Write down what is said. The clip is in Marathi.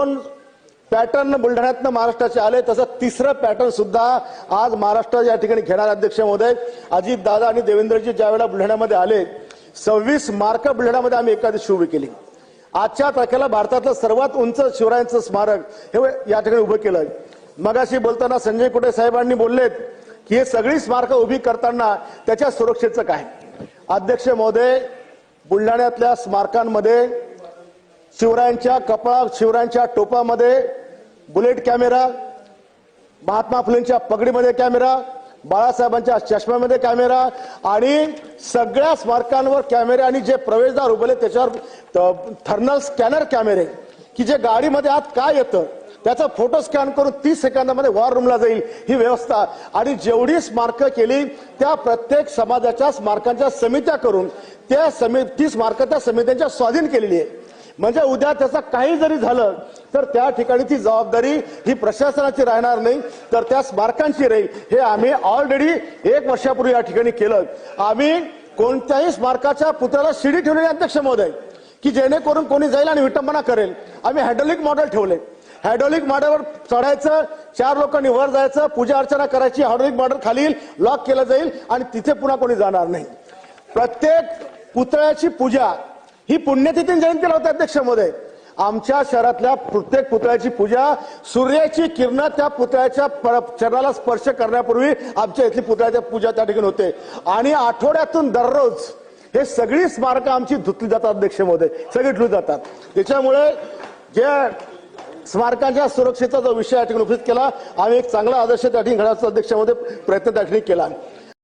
दोन पॅटर्न बुलढाण्यातनं महाराष्ट्राचे आले तसं तिसरं पॅटर्न सुद्धा आज महाराष्ट्र या ठिकाणी घेणार अध्यक्ष महोदय. अजित दादा आणि देवेंद्रजी ज्या वेळेला बुलढाण्यामध्ये आले सव्वीस मार्क बुलढाण्यामध्ये आम्ही एका दिवशी उभी केली. आजच्या तारखेला भारतातलं सर्वात उंच शिवरायांचं स्मारक हे या ठिकाणी उभं केलं मगाशी बोलताना संजय कुटे साहेबांनी बोललेत की हे सगळी स्मारकं उभी करताना त्याच्या सुरक्षेचं काय? अध्यक्ष महोदय बुलढाण्यातल्या स्मारकांमध्ये शिवरायांच्या कपाळात शिवरायांच्या टोपामध्ये बुलेट कॅमेरा महात्मा फुलेंच्या पगडीमध्ये कॅमेरा बाळासाहेबांच्या चष्म्यामध्ये कॅमेरा आणि सगळ्या स्मारकांवर कॅमेरे आणि जे प्रवेशद्वार उभले त्याच्यावर थर्नल स्कॅनर कॅमेरे की जे गाडीमध्ये आत काय येतं त्याचा फोटो स्कॅन करून तीस सेकंदामध्ये वॉर रूमला जाईल ही व्यवस्था. आणि जेवढी स्मारकं केली त्या प्रत्येक समाजाच्या स्मारकांच्या समित्या करून त्या समिती ती स्मारकं त्या समित्यांच्या स्वाधीन केलेली आहे. म्हणजे उद्या त्याचं काही जरी झालं तर त्या ठिकाणी ती जबाबदारी ही प्रशासनाची राहणार नाही तर त्या स्मारकांची राहील हे आम्ही ऑलरेडी एक वर्षापूर्वी या ठिकाणी केलं. आम्ही कोणत्याही स्मारकाच्या पुतळ्याला शिडी ठेवलेली अध्यक्ष महोदय की जेणेकरून कोणी जाईल आणि विटंबना करेल. आम्ही हायड्रोलिक मॉडेल ठेवले. हायड्रोलिक मॉडेलवर चढायचं चार लोकांनी वर जायचं पूजा अर्चना करायची हायड्रॉलिक मॉडेल खाली लॉक केलं जाईल आणि तिथे पुन्हा कोणी जाणार नाही. प्रत्येक पुतळ्याची पूजा ही पुण्यतिथी जयंतीला होते अध्यक्ष महोदय आमच्या शहरातल्या प्रत्येक पुतळ्याची पूजा सूर्याची किरण त्या पुतळ्याच्या प- चरणाला स्पर्श करण्यापूर्वी आमच्या इथली पुतळ्याच्या पूजा त्या ठिकाणी होते. आणि आठवड्यातून दररोज हे सगळी स्मारकं आमची धुतली जातात अध्यक्ष महोदय सगळी धुतली जातात. त्याच्यामुळे जे स्मारकांच्या सुरक्षेचा जो विषय या ठिकाणी उपस्थित केला. आम्ही एक चांगला आदर्श त्या ठिकाणी घडवण्याचा अध्यक्षामध्ये प्रयत्न त्या ठिकाणी केला.